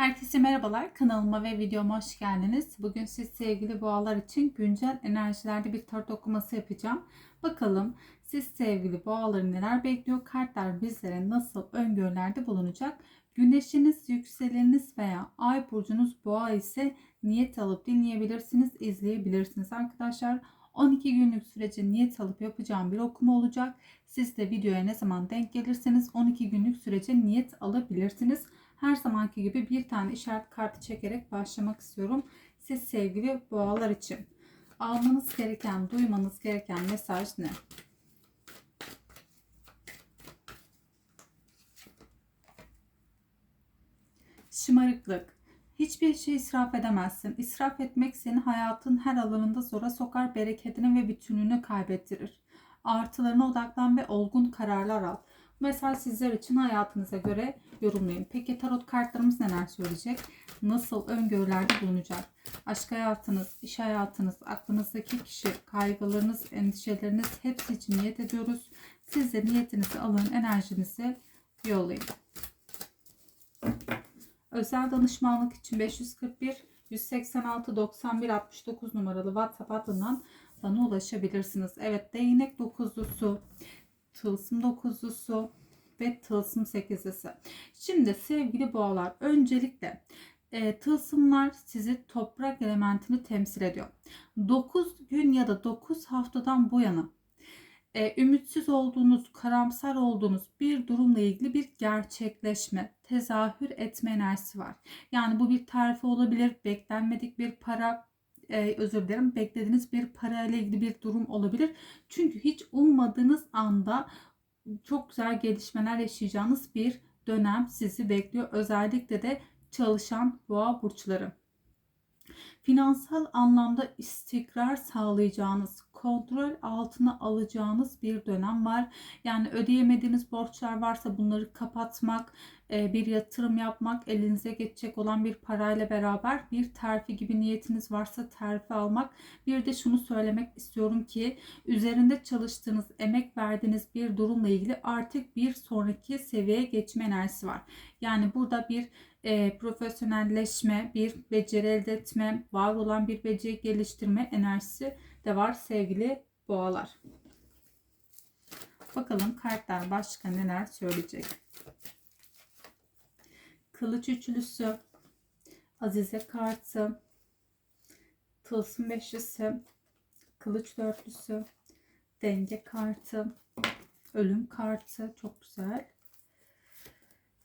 Herkese merhabalar. Kanalıma ve videoma hoş geldiniz. Bugün siz sevgili boğalar için güncel enerjilerde bir tarot okuması yapacağım. Bakalım siz sevgili boğaları neler bekliyor? Kartlar bizlere nasıl öngörülerde bulunacak? Güneşiniz, yükseleniniz veya ay burcunuz boğa ise niyet alıp dinleyebilirsiniz, izleyebilirsiniz arkadaşlar. 12 günlük sürece niyet alıp yapacağım bir okuma olacak. Siz de videoya ne zaman denk gelirseniz 12 günlük sürece niyet alabilirsiniz. Her zamanki gibi bir tane işaret kartı çekerek başlamak istiyorum. Siz sevgili boğalar için almanız gereken, duymanız gereken mesaj ne? Şımarıklık. Hiçbir şey israf edemezsin. İsraf etmek seni hayatın her alanında zora sokar, bereketini ve bütünlüğünü kaybettirir. Artılarına odaklan ve olgun kararlar al. Mesaj sizler için hayatınıza göre yorumlayın. Peki tarot kartlarımız neler söyleyecek? Nasıl öngörülerde bulunacak? Aşk hayatınız, iş hayatınız, aklınızdaki kişi, kaygılarınız, endişeleriniz hepsi için niyet ediyoruz. Siz de niyetinizi alın, enerjinizi yollayın. Özel danışmanlık için 541 186 91 69 numaralı WhatsApp hattından bana ulaşabilirsiniz. Evet değnek dokuzlusu, tılsım dokuzlusu ve tılsım sekizlisi. Şimdi sevgili boğalar öncelikle e, tılsımlar sizi toprak elementini temsil ediyor. 9 gün ya da 9 haftadan bu yana e, ümitsiz olduğunuz, karamsar olduğunuz bir durumla ilgili bir gerçekleşme, tezahür etme enerjisi var. Yani bu bir terfi olabilir, beklenmedik bir para, e, özür dilerim, beklediğiniz bir para ile ilgili bir durum olabilir. Çünkü hiç ummadığınız anda çok güzel gelişmeler yaşayacağınız bir dönem sizi bekliyor. Özellikle de çalışan boğa burçları. Finansal anlamda istikrar sağlayacağınız, kontrol altına alacağınız bir dönem var. Yani ödeyemediğiniz borçlar varsa bunları kapatmak, e, bir yatırım yapmak, elinize geçecek olan bir parayla beraber bir terfi gibi niyetiniz varsa terfi almak. Bir de şunu söylemek istiyorum ki üzerinde çalıştığınız, emek verdiğiniz bir durumla ilgili artık bir sonraki seviyeye geçme enerjisi var. Yani burada bir e, profesyonelleşme, bir beceri elde etme, var olan bir beceri geliştirme enerjisi de var sevgili boğalar. Bakalım kartlar başka neler söyleyecek. Kılıç üçlüsü, Azize kartı, Tılsım beşlisi, Kılıç dörtlüsü, Denge kartı, Ölüm kartı çok güzel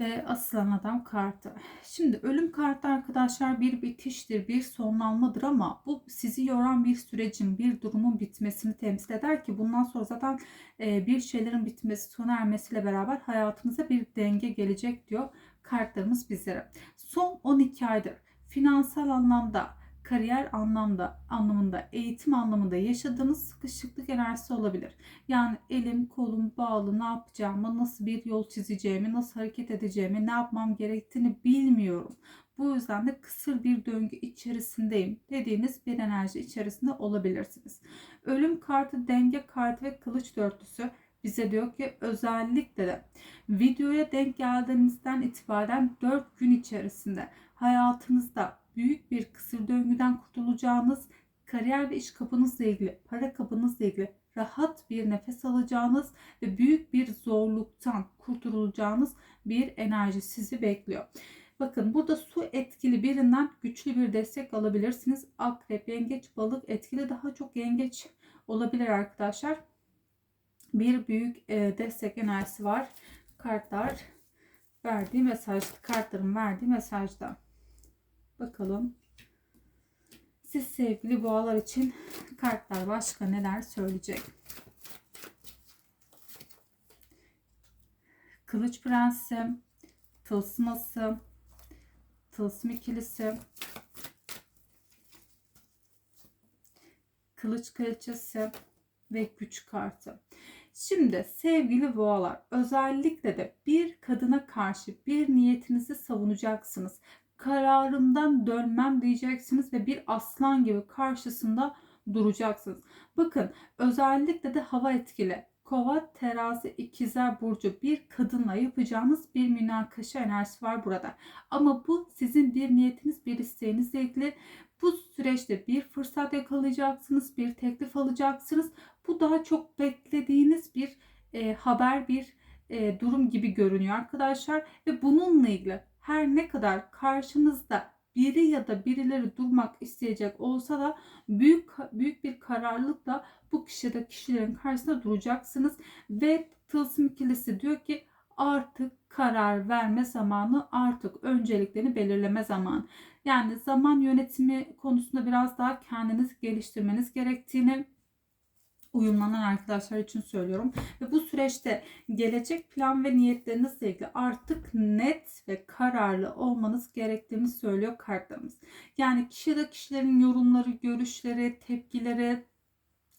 ve asılan adam kartı. Şimdi ölüm kartı arkadaşlar bir bitiştir, bir sonlanmadır ama bu sizi yoran bir sürecin, bir durumun bitmesini temsil eder ki bundan sonra zaten e, bir şeylerin bitmesi, sona ermesiyle beraber hayatınıza bir denge gelecek diyor kartlarımız bizlere. Son 12 aydır finansal anlamda kariyer anlamda anlamında, eğitim anlamında yaşadığınız sıkışıklık enerjisi olabilir. Yani elim kolum bağlı ne yapacağımı, nasıl bir yol çizeceğimi, nasıl hareket edeceğimi, ne yapmam gerektiğini bilmiyorum. Bu yüzden de kısır bir döngü içerisindeyim dediğiniz bir enerji içerisinde olabilirsiniz. Ölüm kartı, denge kartı ve kılıç dörtlüsü bize diyor ki özellikle de videoya denk geldiğinizden itibaren 4 gün içerisinde hayatınızda büyük bir kısır döngüden kurtulacağınız, kariyer ve iş kapınızla ilgili, para kapınızla ilgili rahat bir nefes alacağınız ve büyük bir zorluktan kurtulacağınız bir enerji sizi bekliyor. Bakın burada su etkili birinden güçlü bir destek alabilirsiniz. Akrep, yengeç, balık etkili daha çok yengeç olabilir arkadaşlar. Bir büyük e, destek enerjisi var. Kartlar verdiği mesaj, kartların verdiği mesajda. Bakalım. Siz sevgili boğalar için kartlar başka neler söyleyecek? Kılıç Prensi, Tılsıması, Tılsım ikilisi, Kılıç Kraliçesi ve Güç kartı. Şimdi sevgili boğalar özellikle de bir kadına karşı bir niyetinizi savunacaksınız kararımdan dönmem diyeceksiniz ve bir aslan gibi karşısında duracaksınız. Bakın özellikle de hava etkili Kova, terazi, ikizler burcu bir kadınla yapacağınız bir münakaşa enerjisi var burada. Ama bu sizin bir niyetiniz, bir isteğinizle ilgili. Bu süreçte bir fırsat yakalayacaksınız, bir teklif alacaksınız. Bu daha çok beklediğiniz bir e, haber, bir e, durum gibi görünüyor arkadaşlar. Ve bununla ilgili her ne kadar karşınızda biri ya da birileri durmak isteyecek olsa da büyük büyük bir kararlılıkla bu kişi ya da kişilerin karşısında duracaksınız ve tılsım ikilisi diyor ki artık karar verme zamanı, artık önceliklerini belirleme zamanı. Yani zaman yönetimi konusunda biraz daha kendinizi geliştirmeniz gerektiğini uyumlanan arkadaşlar için söylüyorum. Ve bu süreçte gelecek plan ve niyetlerinizle ilgili artık net ve kararlı olmanız gerektiğini söylüyor kartlarımız. Yani kişi de kişilerin yorumları, görüşleri, tepkileri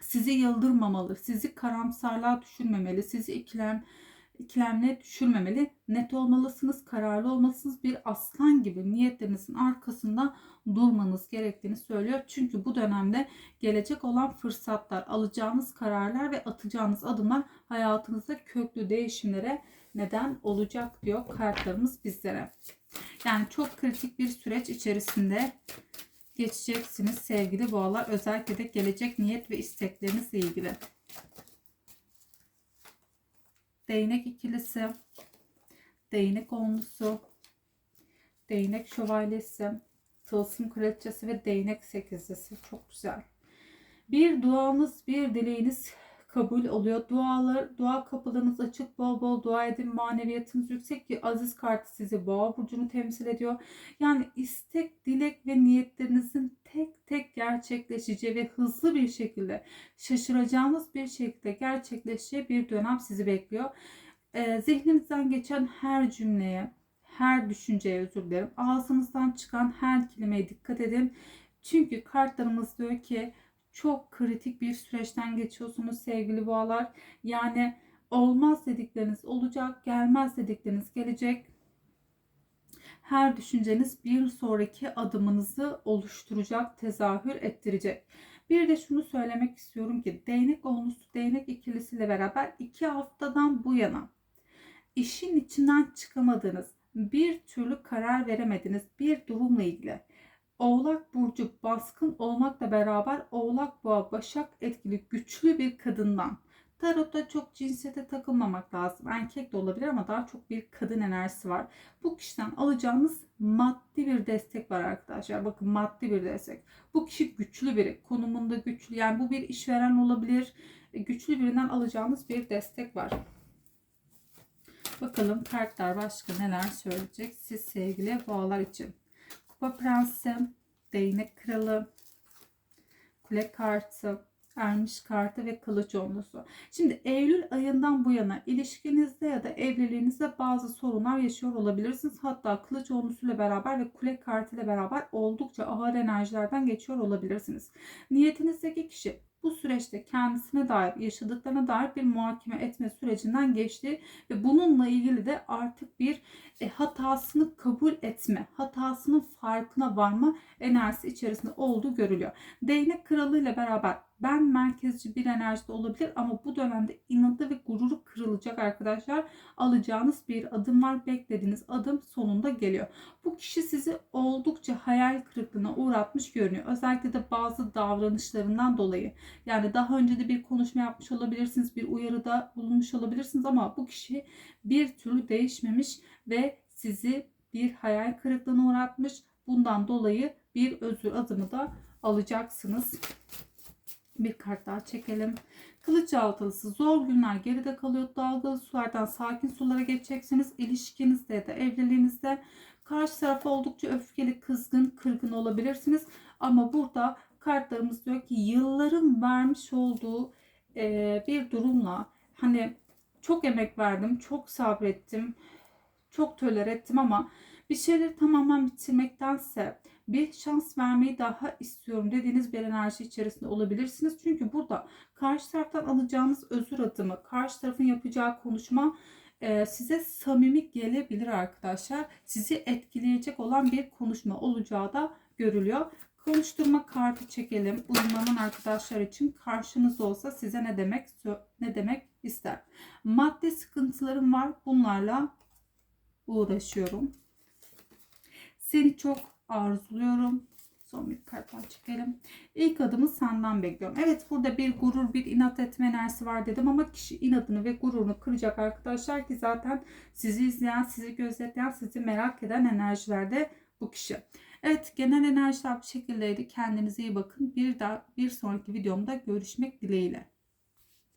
sizi yıldırmamalı, sizi karamsarlığa düşürmemeli, sizi ikilem ikilemle düşürmemeli. Net olmalısınız, kararlı olmalısınız. Bir aslan gibi niyetlerinizin arkasında durmanız gerektiğini söylüyor. Çünkü bu dönemde gelecek olan fırsatlar, alacağınız kararlar ve atacağınız adımlar hayatınızda köklü değişimlere neden olacak diyor kartlarımız bizlere. Yani çok kritik bir süreç içerisinde geçeceksiniz sevgili boğalar. Özellikle de gelecek niyet ve isteklerinizle ilgili. Değnek ikilisi, değnek onlusu, değnek şövalyesi, tılsım kraliçesi ve değnek sekizlisi. Çok güzel. Bir duanız, bir dileğiniz kabul oluyor. Dualar, dua kapılarınız açık. Bol bol dua edin. Maneviyatınız yüksek ki aziz kartı sizi boğa burcunu temsil ediyor. Yani istek, dilek ve niyetlerinizin tek tek gerçekleşeceği ve hızlı bir şekilde şaşıracağınız bir şekilde gerçekleşeceği bir dönem sizi bekliyor. Ee, zihninizden geçen her cümleye, her düşünceye özür dilerim. Ağzınızdan çıkan her kelimeye dikkat edin. Çünkü kartlarımız diyor ki çok kritik bir süreçten geçiyorsunuz sevgili boğalar. Yani olmaz dedikleriniz olacak, gelmez dedikleriniz gelecek. Her düşünceniz bir sonraki adımınızı oluşturacak, tezahür ettirecek. Bir de şunu söylemek istiyorum ki değnek olmuş değnek ikilisiyle beraber iki haftadan bu yana işin içinden çıkamadığınız, bir türlü karar veremediniz bir durumla ilgili Oğlak burcu baskın olmakla beraber Oğlak Boğa Başak etkili güçlü bir kadından. Tarotta çok cinsiyete takılmamak lazım. Erkek de olabilir ama daha çok bir kadın enerjisi var. Bu kişiden alacağınız maddi bir destek var arkadaşlar. Bakın maddi bir destek. Bu kişi güçlü biri. Konumunda güçlü. Yani bu bir işveren olabilir. E, güçlü birinden alacağınız bir destek var. Bakalım kartlar başka neler söyleyecek siz sevgili boğalar için. Kupa Prensi, Değnek Kralı, Kule Kartı, Ermiş Kartı ve Kılıç Onlusu. Şimdi Eylül ayından bu yana ilişkinizde ya da evliliğinizde bazı sorunlar yaşıyor olabilirsiniz. Hatta Kılıç Onlusu ile beraber ve Kule Kartı ile beraber oldukça ağır enerjilerden geçiyor olabilirsiniz. Niyetinizdeki kişi bu süreçte kendisine dair, yaşadıklarına dair bir muhakeme etme sürecinden geçti ve bununla ilgili de artık bir e, hatasını kabul etme, hatasının farkına varma enerjisi içerisinde olduğu görülüyor. Değnek kralı ile beraber ben merkezci bir enerjide olabilir ama bu dönemde inadı ve gururu kırılacak arkadaşlar. Alacağınız bir adım var. Beklediğiniz adım sonunda geliyor. Bu kişi sizi oldukça hayal kırıklığına uğratmış görünüyor. Özellikle de bazı davranışlarından dolayı. Yani daha önce de bir konuşma yapmış olabilirsiniz. Bir uyarıda bulunmuş olabilirsiniz ama bu kişi bir türlü değişmemiş ve sizi bir hayal kırıklığına uğratmış. Bundan dolayı bir özür adımı da alacaksınız. Bir kart daha çekelim. Kılıç altılısı zor günler geride kalıyor. Dalgalı sulardan sakin sulara geçeceksiniz. İlişkinizde ya da evliliğinizde karşı tarafa oldukça öfkeli, kızgın, kırgın olabilirsiniz. Ama burada kartlarımız diyor ki yılların vermiş olduğu e, bir durumla hani çok emek verdim, çok sabrettim, çok töler ettim ama bir şeyleri tamamen bitirmektense bir şans vermeyi daha istiyorum dediğiniz bir enerji içerisinde olabilirsiniz. Çünkü burada karşı taraftan alacağınız özür adımı, karşı tarafın yapacağı konuşma e, size samimi gelebilir arkadaşlar. Sizi etkileyecek olan bir konuşma olacağı da görülüyor. Konuşturma kartı çekelim. Uzmanın arkadaşlar için karşınızda olsa size ne demek ne demek ister. Maddi sıkıntılarım var. Bunlarla uğraşıyorum. Seni çok arzuluyorum. Son bir kart daha çekelim. İlk adımı senden bekliyorum. Evet burada bir gurur, bir inat etme enerjisi var dedim ama kişi inadını ve gururunu kıracak arkadaşlar ki zaten sizi izleyen, sizi gözetleyen, sizi merak eden enerjilerde bu kişi. Evet genel enerjiler bu şekildeydi. Kendinize iyi bakın. Bir daha bir sonraki videomda görüşmek dileğiyle.